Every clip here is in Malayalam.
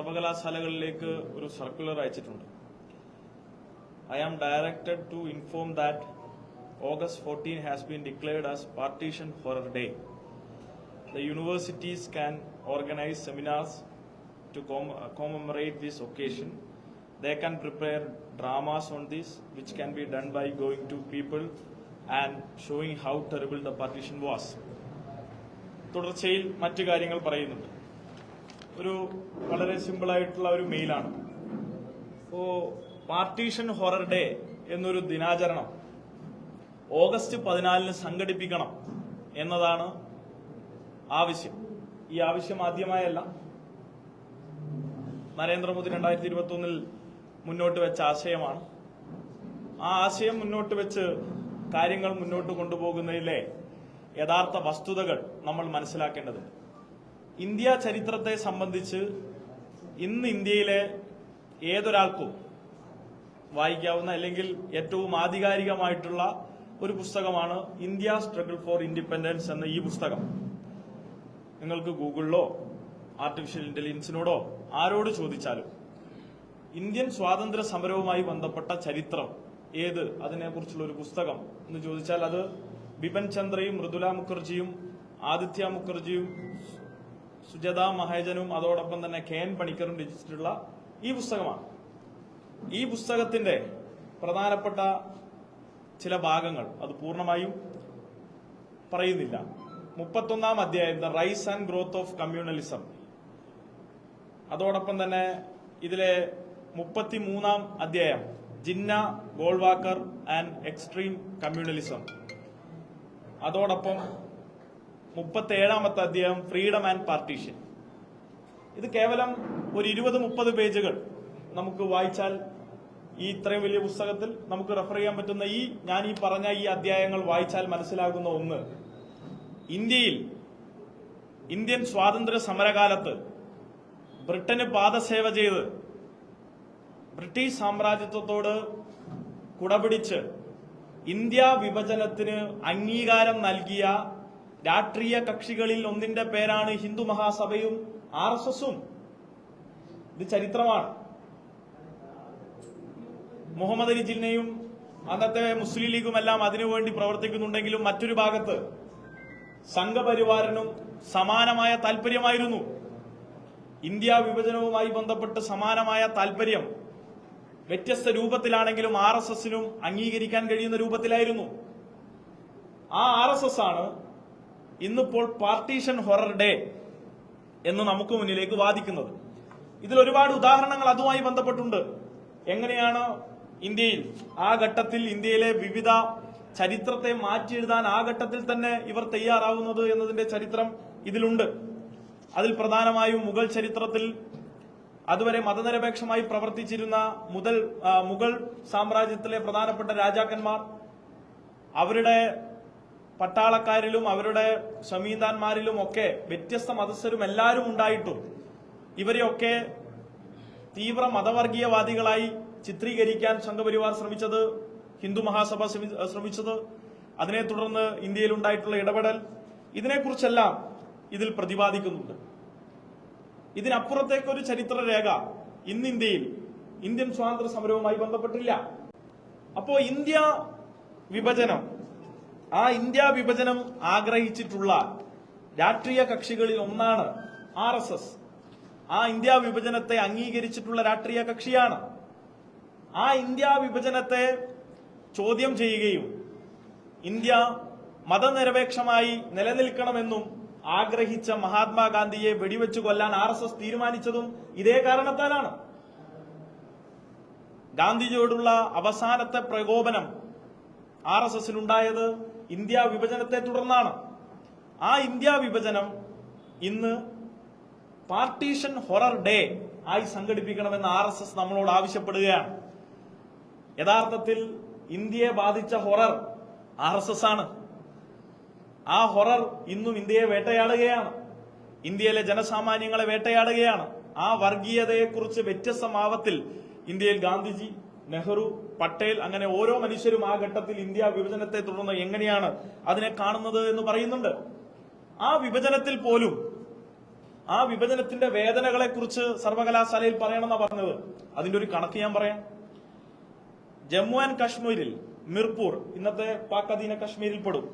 സർവകലാശാലകളിലേക്ക് ഒരു സർക്കുലർ അയച്ചിട്ടുണ്ട്. I am directed to inform that August fourteen has been declared as partition horror day the universities can organise seminars to commemorate this occasion they can prepare dramas on this which can be done by going to people and showing how terrible the partition was തുടർച്ചയിൽ മറ്റു കാര്യങ്ങൾ പറയുന്നുണ്ട്. ഒരു വളരെ സിമ്പിളായിട്ടുള്ള ഒരു മെയിലാണ്. ഇപ്പോ പാർട്ടീഷൻ ഹൊറർ ഡേ എന്നൊരു ദിനാചരണം ഓഗസ്റ്റ് പതിനാലിന് സംഘടിപ്പിക്കണം എന്നതാണ് ആവശ്യം. ഈ ആവശ്യം ആദ്യമായല്ല. നരേന്ദ്രമോദി രണ്ടായിരത്തി ഇരുപത്തി ഒന്നിൽ മുന്നോട്ട് വെച്ച ആശയമാണ്. ആ ആശയം മുന്നോട്ട് വെച്ച് കാര്യങ്ങൾ മുന്നോട്ട് കൊണ്ടുപോകുന്നതിലെ യഥാർത്ഥ വസ്തുതകൾ നമ്മൾ മനസ്സിലാക്കേണ്ടതുണ്ട്. ഇന്ത്യ ചരിത്രത്തെ സംബന്ധിച്ച് ഇന്ന് ഇന്ത്യയിലെ ഏതൊരാൾക്കും വായിക്കാവുന്ന അല്ലെങ്കിൽ ഏറ്റവും ആധികാരികമായിട്ടുള്ള ഒരു പുസ്തകമാണ് ഇന്ത്യ സ്ട്രഗിൾ ഫോർ ഇൻഡിപെൻഡൻസ് എന്ന ഈ പുസ്തകം. നിങ്ങൾക്ക് ഗൂഗിളിലോ ആർട്ടിഫിഷ്യൽ ഇന്റലിജൻസിനോടോ ആരോട് ചോദിച്ചാലും ഇന്ത്യൻ സ്വാതന്ത്ര്യ സമരവുമായി ബന്ധപ്പെട്ട ചരിത്രം ഏത് അതിനെക്കുറിച്ചുള്ള ഒരു പുസ്തകം എന്ന് ചോദിച്ചാൽ അത് ബിപൻ ചന്ദ്രയും മൃദുല മുഖർജിയും ആദിത്യ മുഖർജിയും സുജത മഹേജനും അതോടൊപ്പം തന്നെ കെ എൻ പണിക്കറും രചിച്ചിട്ടുള്ള ഈ പുസ്തകമാണ്. ഈ പുസ്തകത്തിന്റെ പ്രധാനപ്പെട്ട ചില ഭാഗങ്ങൾ അത് പൂർണമായും പറയുന്നില്ല. മുപ്പത്തൊന്നാം അധ്യായം the rise and growth of communalism. അതോടൊപ്പം തന്നെ ഇതിലെ മുപ്പത്തിമൂന്നാം അധ്യായം Jinnah Golwalkar and extreme communalism. അതോടൊപ്പം മുപ്പത്തി ഏഴാമത്തെ അധ്യായം ഫ്രീഡം ആൻഡ് പാർട്ടീഷൻ ഇത് കേവലം ഒരു ഇരുപത് മുപ്പത് പേജുകൾ നമുക്ക് വായിച്ചാൽ ഈ ഇത്രയും വലിയ പുസ്തകത്തിൽ നമുക്ക് റെഫർ ചെയ്യാൻ പറ്റുന്ന ഈ ഞാൻ ഈ പറഞ്ഞ ഈ അധ്യായങ്ങൾ വായിച്ചാൽ മനസ്സിലാകുന്ന ഒന്ന്. ഇന്ത്യയിൽ ഇന്ത്യൻ സ്വാതന്ത്ര്യ സമരകാലത്ത് ബ്രിട്ടന് പാദസേവ ചെയ്ത് ബ്രിട്ടീഷ് സാമ്രാജ്യത്വത്തോട് കുടപിടിച്ച് ഇന്ത്യ വിഭജനത്തിന് അംഗീകാരം നൽകിയ രാഷ്ട്രീയ കക്ഷികളിൽ ഒന്നിന്റെ പേരാണ് ഹിന്ദു മഹാസഭയും ആർ എസ് എസും. ഇത് ചരിത്രമാണ്. മുഹമ്മദ് അലി ജിന്നയും അന്നത്തെ മുസ്ലിം ലീഗും എല്ലാം അതിനുവേണ്ടി പ്രവർത്തിക്കുന്നുണ്ടെങ്കിലും മറ്റൊരു ഭാഗത്ത് സംഘപരിവാരനും സമാനമായ താല്പര്യമായിരുന്നു ഇന്ത്യ വിഭജനവുമായി ബന്ധപ്പെട്ട് സമാനമായ താല്പര്യം വ്യത്യസ്ത രൂപത്തിലാണെങ്കിലും ആർ എസ് എസിനും അംഗീകരിക്കാൻ കഴിയുന്ന രൂപത്തിലായിരുന്നു. ആ ആർ എസ് എസ് ആണ് ഇന്നിപ്പോൾ പാർട്ടീഷൻ ഹൊറർ ഡേ എന്ന് നമുക്ക് മുന്നിലേക്ക് വാദിക്കുന്നത്. ഇതിൽ ഒരുപാട് ഉദാഹരണങ്ങൾ അതുമായി ബന്ധപ്പെട്ടുണ്ട്. എങ്ങനെയാണ് ഇന്ത്യയിൽ ആ ഘട്ടത്തിൽ ഇന്ത്യയിലെ വിവിധ ചരിത്രത്തെ മാറ്റി എഴുതാൻ ആ ഘട്ടത്തിൽ തന്നെ ഇവർ തയ്യാറാവുന്നത് എന്നതിന്റെ ചരിത്രം ഇതിലുണ്ട്. അതിൽ പ്രധാനമായും മുഗൾ ചരിത്രത്തിൽ അതുവരെ മതനിരപേക്ഷമായി പ്രവർത്തിച്ചിരുന്ന മുതൽ മുഗൾ സാമ്രാജ്യത്തിലെ പ്രധാനപ്പെട്ട രാജാക്കന്മാർ അവരുടെ പട്ടാളക്കാരിലും അവരുടെ സമീന്ദാന്മാരിലും ഒക്കെ വ്യത്യസ്ത മതസ്ഥരും എല്ലാവരും ഉണ്ടായിട്ടും ഇവരെയൊക്കെ തീവ്ര മതവർഗീയവാദികളായി ചിത്രീകരിക്കാൻ സംഘപരിവാർ ശ്രമിച്ചത് ഹിന്ദു മഹാസഭ ശ്രമി- ശ്രമിച്ചത്. അതിനെ തുടർന്ന് ഇന്ത്യയിൽ ഉണ്ടായിട്ടുള്ള ഇടപെടൽ ഇതിനെക്കുറിച്ചെല്ലാം ഇതിൽ പ്രതിപാദിക്കുന്നുണ്ട്. ഇതിനപ്പുറത്തേക്കൊരു ചരിത്രരേഖ ഇന്ന് ഇന്ത്യയിൽ ഇന്ത്യൻ സ്വാതന്ത്ര്യ സമരവുമായി ബന്ധപ്പെട്ടില്ല. അപ്പോ ഇന്ത്യ വിഭജനം ആ ഇന്ത്യ വിഭജനം ആഗ്രഹിച്ചിട്ടുള്ള രാഷ്ട്രീയ കക്ഷികളിൽ ഒന്നാണ് ആർ എസ് എസ്. ആ ഇന്ത്യ വിഭജനത്തെ അംഗീകരിച്ചിട്ടുള്ള രാഷ്ട്രീയ കക്ഷിയാണ്. ആ ഇന്ത്യ വിഭജനത്തെ ചോദ്യം ചെയ്യുകയും ഇന്ത്യ മതനിരപേക്ഷമായി നിലനിൽക്കണമെന്നും ആഗ്രഹിച്ച മഹാത്മാഗാന്ധിയെ വെടിവെച്ചു കൊല്ലാൻ ആർ എസ് എസ് തീരുമാനിച്ചതും ഇതേ കാരണത്താലാണ്. ഗാന്ധിജിയോടുള്ള അവസാനത്തെ പ്രകോപനം ആർ എസ് എസിനുണ്ടായത് ഇന്ത്യ വിഭജനത്തെ തുടർന്നാണ്. ആ ഇന്ത്യ വിഭജനം ഇന്ന് പാർട്ടീഷൻ ഹൊറർ ഡേ ആയി സംഘടിപ്പിക്കണമെന്ന് ആർ എസ് എസ് നമ്മളോട് ആവശ്യപ്പെടുകയാണ്. യഥാർത്ഥത്തിൽ ഇന്ത്യയെ ബാധിച്ച ഹൊറർ ആർ എസ് എസ് ആണ്. ആ ഹൊറർ ഇന്നും ഇന്ത്യയെ വേട്ടയാടുകയാണ്. ഇന്ത്യയിലെ ജനസാമാന്യങ്ങളെ വേട്ടയാടുകയാണ്. ആ വർഗീയതയെക്കുറിച്ച് വ്യത്യസ്തമാവത്തിൽ ഇന്ത്യയിൽ ഗാന്ധിജി നെഹ്റു പട്ടേൽ അങ്ങനെ ഓരോ മനുഷ്യരും ആ ഘട്ടത്തിൽ ഇന്ത്യ വിഭജനത്തെ തുടർന്ന് എങ്ങനെയാണ് അതിനെ കാണുന്നത് എന്ന് പറയുന്നുണ്ട്. ആ വിഭജനത്തിൽ പോലും ആ വിഭജനത്തിന്റെ വേദനകളെ കുറിച്ച് സർവകലാശാലയിൽ പറയണമെന്നാ പറഞ്ഞത്. അതിന്റെ ഒരു കണക്ക് ഞാൻ പറയാം. ജമ്മു ആൻഡ് കാശ്മീരിൽ മിർപൂർ ഇന്നത്തെ പാക് അധീന കാശ്മീരിൽ പെടും.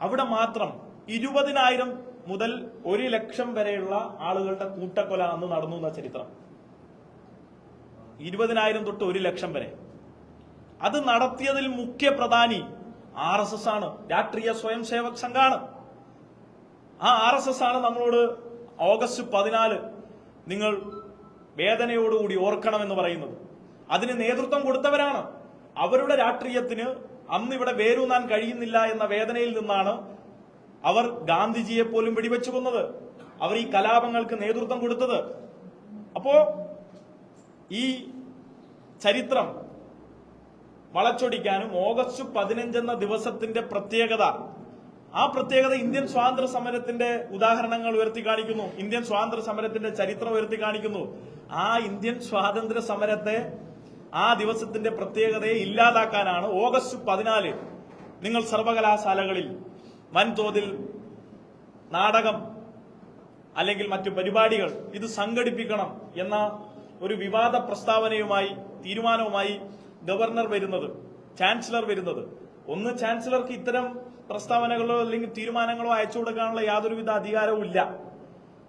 അവിടെ മാത്രം ഇരുപതിനായിരം മുതൽ ഒരു ലക്ഷം വരെയുള്ള ആളുകളുടെ കൂട്ടക്കൊല അന്ന് നടന്നു എന്ന ചരിത്രം. ഇരുപതിനായിരം തൊട്ട് ഒരു ലക്ഷം വരെ. അത് നടത്തിയതിൽ മുഖ്യ പ്രധാനി ആർ എസ് എസ് ആണ് രാഷ്ട്രീയ സ്വയം സേവക് സംഘാണ്. ആ ആർ എസ് എസ് ആണ് നമ്മളോട് ഓഗസ്റ്റ് പതിനാല് നിങ്ങൾ വേദനയോടുകൂടി ഓർക്കണമെന്ന് പറയുന്നത്. അതിന് നേതൃത്വം കൊടുത്തവരാണ്. അവരുടെ രാഷ്ട്രീയത്തിന് അന്ന് ഇവിടെ വേരൂന്നാൻ കഴിയുന്നില്ല എന്ന വേദനയിൽ നിന്നാണ് അവർ ഗാന്ധിജിയെ പോലും വെടിവെച്ചു കൊന്നത്. അവർ ഈ കലാപങ്ങൾക്ക് നേതൃത്വം കൊടുത്തത്. അപ്പോ ഈ ചരിത്രം വളച്ചൊടിക്കാനും ഓഗസ്റ്റ് പതിനഞ്ചെന്ന ദിവസത്തിന്റെ പ്രത്യേകത. ആ പ്രത്യേകത ഇന്ത്യൻ സ്വാതന്ത്ര്യ സമരത്തിന്റെ ഉദാഹരണങ്ങൾ ഉയർത്തി കാണിക്കുന്നു. ഇന്ത്യൻ സ്വാതന്ത്ര്യ സമരത്തിന്റെ ചരിത്രം ഉയർത്തി കാണിക്കുന്നു. ആ ഇന്ത്യൻ സ്വാതന്ത്ര്യ സമരത്തെ ആ ദിവസത്തിന്റെ പ്രത്യേകതയെ ഇല്ലാതാക്കാനാണ് ഓഗസ്റ്റ് പതിനാല് നിങ്ങൾ സർവകലാശാലകളിൽ വൻതോതിൽ നാടകം അല്ലെങ്കിൽ മറ്റു പരിപാടികൾ ഇത് സംഘടിപ്പിക്കണം എന്ന ഒരു വിവാദ പ്രസ്താവനയുമായി തീരുമാനവുമായി ഗവർണർ വരുന്നത് ചാൻസലർ വരുന്നത്. ഒന്ന് ചാൻസലർക്ക് ഇത്തരം പ്രസ്താവനകളോ അല്ലെങ്കിൽ തീരുമാനങ്ങളോ അയച്ചു കൊടുക്കാനുള്ള യാതൊരുവിധ അധികാരവും ഇല്ല.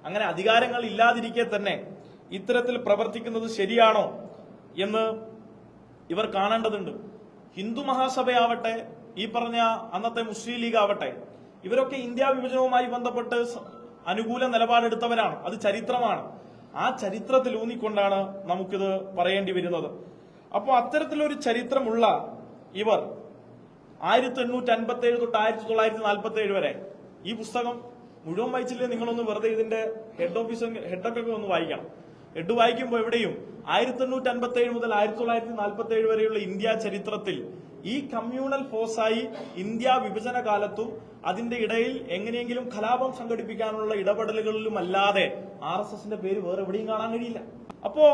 അങ്ങനെ അധികാരങ്ങൾ ഇല്ലാതിരിക്കെ തന്നെ ഇത്തരത്തിൽ പ്രവർത്തിക്കുന്നത് ശരിയാണോ എന്ന് ഇവർ കാണേണ്ടതുണ്ട്. ഹിന്ദു മഹാസഭയാവട്ടെ ഈ പറഞ്ഞ അന്നത്തെ മുസ്ലിം ലീഗ് ആവട്ടെ ഇവരൊക്കെ ഇന്ത്യ വിഭജനവുമായി ബന്ധപ്പെട്ട് അനുകൂല നിലപാടെടുത്തവരാണ്. അത് ചരിത്രമാണ്. ആ ചരിത്രത്തിൽ ഊന്നിക്കൊണ്ടാണ് നമുക്കിത് പറയേണ്ടി വരുന്നത്. അപ്പോൾ അത്തരത്തിലൊരു ചരിത്രമുള്ള ഇവർ ആയിരത്തി എണ്ണൂറ്റി അൻപത്തി ഏഴ് തൊട്ട് ആയിരത്തി തൊള്ളായിരത്തി നാൽപ്പത്തി ഏഴ് വരെ ഈ പുസ്തകം മുഴുവൻ വായിച്ചില്ലേ? നിങ്ങളൊന്ന് വെറുതെ ഇതിന്റെ ഹെഡ് ഓഫീസ് ഹെഡൊക്കെ ഒന്ന് വായിക്കണം. ഹെഡ് വായിക്കുമ്പോൾ എവിടെയും ആയിരത്തി എണ്ണൂറ്റി അൻപത്തി ഏഴ് മുതൽ ആയിരത്തി തൊള്ളായിരത്തി നാൽപ്പത്തി ഏഴ് വരെയുള്ള ഇന്ത്യ ചരിത്രത്തിൽ ഈ കമ്മ്യൂണൽ ഫോഴ്സായി ഇന്ത്യ വിഭജന കാലത്തും അതിന്റെ ഇടയിൽ എങ്ങനെയെങ്കിലും കലാപം സംഘടിപ്പിക്കാനുള്ള ഇടപെടലുകളിലും അല്ലാതെ ആർ എസ് എസിന്റെ പേര് വേറെ എവിടെയും കാണാൻ കഴിയില്ല. അപ്പോ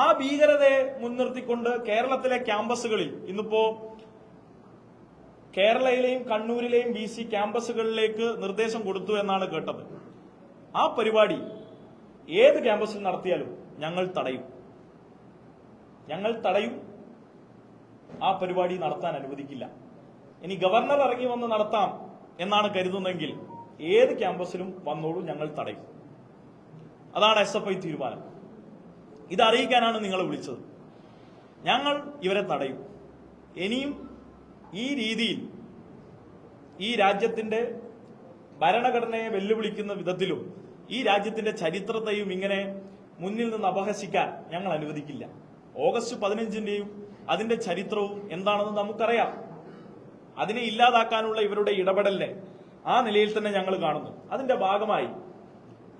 ആ ഭീകരതയെ മുൻനിർത്തിക്കൊണ്ട് കേരളത്തിലെ ക്യാമ്പസുകളിൽ ഇന്നിപ്പോ കേരളയിലെയും കണ്ണൂരിലെയും ബി സി ക്യാമ്പസുകളിലേക്ക് നിർദ്ദേശം കൊടുത്തു എന്നാണ് കേട്ടത്. ആ പരിപാടി ഏത് ക്യാമ്പസിൽ നടത്തിയാലും ഞങ്ങൾ തടയും. ഞങ്ങൾ തടയും. ആ പരിപാടി നടത്താൻ അനുവദിക്കില്ല. ഇനി ഗവർണർ ഇറങ്ങി വന്ന് നടത്താം എന്നാണ് കരുതുന്നതെങ്കിൽ ഏത് ക്യാമ്പസിലും വന്നോളൂ ഞങ്ങൾ തടയും. അതാണ് എസ് എഫ് ഐ തീരുമാനം. ഇത് അറിയിക്കാനാണ് നിങ്ങളെ വിളിച്ചത്. ഞങ്ങൾ ഇവരെ തടയും. ഇനിയും ഈ രീതിയിൽ ഈ രാജ്യത്തിന്റെ ഭരണഘടനയെ വെല്ലുവിളിക്കുന്ന വിധത്തിലും ഈ രാജ്യത്തിന്റെ ചരിത്രത്തെയും ഇങ്ങനെ മുന്നിൽ നിന്ന് അപഹസിക്കാൻ ഞങ്ങൾ അനുവദിക്കില്ല. ഓഗസ്റ്റ് പതിനഞ്ചിന്റെയും അതിന്റെ ചരിത്രവും എന്താണെന്ന് നമുക്കറിയാം. അതിനെ ഇല്ലാതാക്കാനുള്ള ഇവരുടെ ഇടപെടലിനെ ആ നിലയിൽ തന്നെ ഞങ്ങൾ കാണുന്നു. അതിന്റെ ഭാഗമായി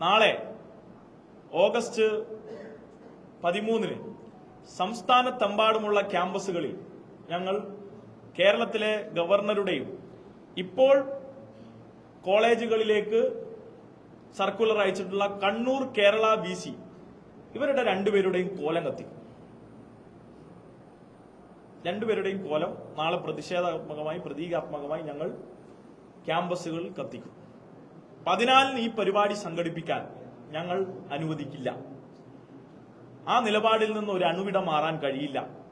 നാളെ ഓഗസ്റ്റ് പതിമൂന്നിന് സംസ്ഥാനത്തെമ്പാടുമുള്ള ക്യാമ്പസുകളിൽ ഞങ്ങൾ കേരളത്തിലെ ഗവർണറുടെയും ഇപ്പോൾ കോളേജുകളിലേക്ക് സർക്കുലർ അയച്ചിട്ടുള്ള കണ്ണൂർ കേരള ബി സി ഇവരുടെ രണ്ടുപേരുടെയും കോലം കത്തി. രണ്ടുപേരുടെയും കോലം നാളെ പ്രതിഷേധാത്മകമായി പ്രതീകാത്മകമായി ഞങ്ങൾ ക്യാമ്പസുകളിൽ കത്തിക്കും. പതിനാലിന് ഈ പരിപാടി സംഘടിപ്പിക്കാൻ ഞങ്ങൾ അനുവദിക്കില്ല. ആ നിലപാടിൽ നിന്ന് ഒരു അണുവിട മാറാൻ കഴിയില്ല.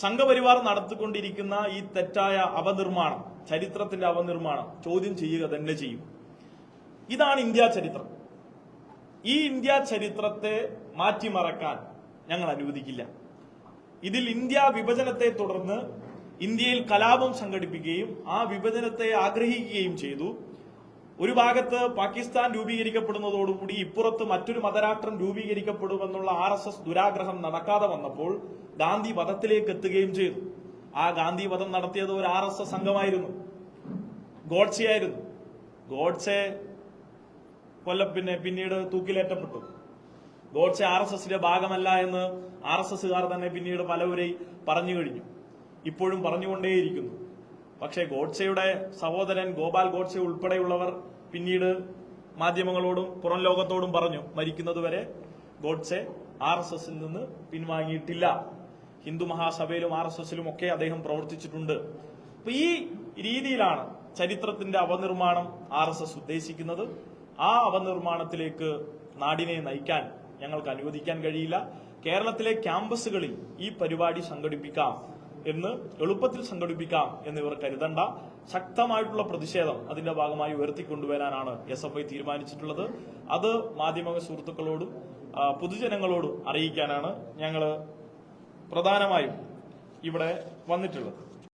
സംഘപരിവാർ നടത്തിക്കൊണ്ടിരിക്കുന്ന ഈ തെറ്റായ അപനിർമ്മാണം ചരിത്രത്തിന്റെ അപനിർമ്മാണം ചോദ്യം ചെയ്യുക തന്നെ ചെയ്യും. ഇതാണ് ഇന്ത്യ ചരിത്രം. ഈ ഇന്ത്യ ചരിത്രത്തെ മാറ്റിമറക്കാൻ ഞങ്ങൾ അനുവദിക്കില്ല. ഇതിൽ ഇന്ത്യ വിഭജനത്തെ തുടർന്ന് ഇന്ത്യയിൽ കലാപം സംഘടിപ്പിക്കുകയും ആ വിഭജനത്തെ ആഗ്രഹിക്കുകയും ചെയ്തു. ഒരു ഭാഗത്ത് പാകിസ്ഥാൻ രൂപീകരിക്കപ്പെടുന്നതോടുകൂടി ഇപ്പുറത്ത് മറ്റൊരു മതരാഷ്ട്രം രൂപീകരിക്കപ്പെടുമെന്നുള്ള ആർ എസ് എസ് ദുരാഗ്രഹം നടക്കാതെ വന്നപ്പോൾ ഗാന്ധി വധത്തിലേക്ക് എത്തുകയും ചെയ്തു. ആ ഗാന്ധി വധം നടത്തിയത് ഒരു ആർ എസ് എസ് സംഘമായിരുന്നു. ഗോഡ്സെ ആയിരുന്നു ഗോഡ്സെ കൊല്ല പിന്നെ പിന്നീട് തൂക്കിലേറ്റപ്പെട്ടു. ഗോഡ്സെ ആർ എസ് എസിന്റെ ഭാഗമല്ല എന്ന് ആർ എസ് എസുകാർ തന്നെ പിന്നീട് പലവരെയും പറഞ്ഞു കഴിഞ്ഞു. ഇപ്പോഴും പറഞ്ഞുകൊണ്ടേയിരിക്കുന്നു. പക്ഷേ ഗോഡ്സെയുടെ സഹോദരൻ ഗോപാൽ ഗോഡ്സെ ഉൾപ്പെടെയുള്ളവർ പിന്നീട് മാധ്യമങ്ങളോടും പുറം ലോകത്തോടും പറഞ്ഞു മരിക്കുന്നതുവരെ ഗോഡ്സെ ആർ എസ് എസിൽ നിന്ന് പിൻവാങ്ങിയിട്ടില്ല. ഹിന്ദു മഹാസഭയിലും ആർ എസ് എസിലും ഒക്കെ അദ്ദേഹം പ്രവർത്തിച്ചിട്ടുണ്ട്. അപ്പൊ ഈ രീതിയിലാണ് ചരിത്രത്തിന്റെ അവനിർമ്മാണം ആർ എസ് എസ് ഉദ്ദേശിക്കുന്നത്. ആ അവനിർമ്മാണത്തിലേക്ക് നാടിനെ നയിക്കാൻ ഞങ്ങൾക്ക് അനുവദിക്കാൻ കഴിയില്ല. കേരളത്തിലെ ക്യാമ്പസുകളിൽ ഈ പരിപാടി സംഘടിപ്പിക്കാം. എന്ന് എളുപ്പത്തിൽ സംഘടിപ്പിക്കാം എന്ന് ഇവർ കരുതണ്ട. ശക്തമായിട്ടുള്ള പ്രതിഷേധം അതിന്റെ ഭാഗമായി ഉയർത്തിക്കൊണ്ടുവരാനാണ് എസ് എഫ് ഐ തീരുമാനിച്ചിട്ടുള്ളത്. അത് മാധ്യമ സുഹൃത്തുക്കളോടും പൊതുജനങ്ങളോടും അറിയിക്കാനാണ് ഞങ്ങൾ പ്രധാനമായും ഇവിടെ വന്നിട്ടുള്ളത്.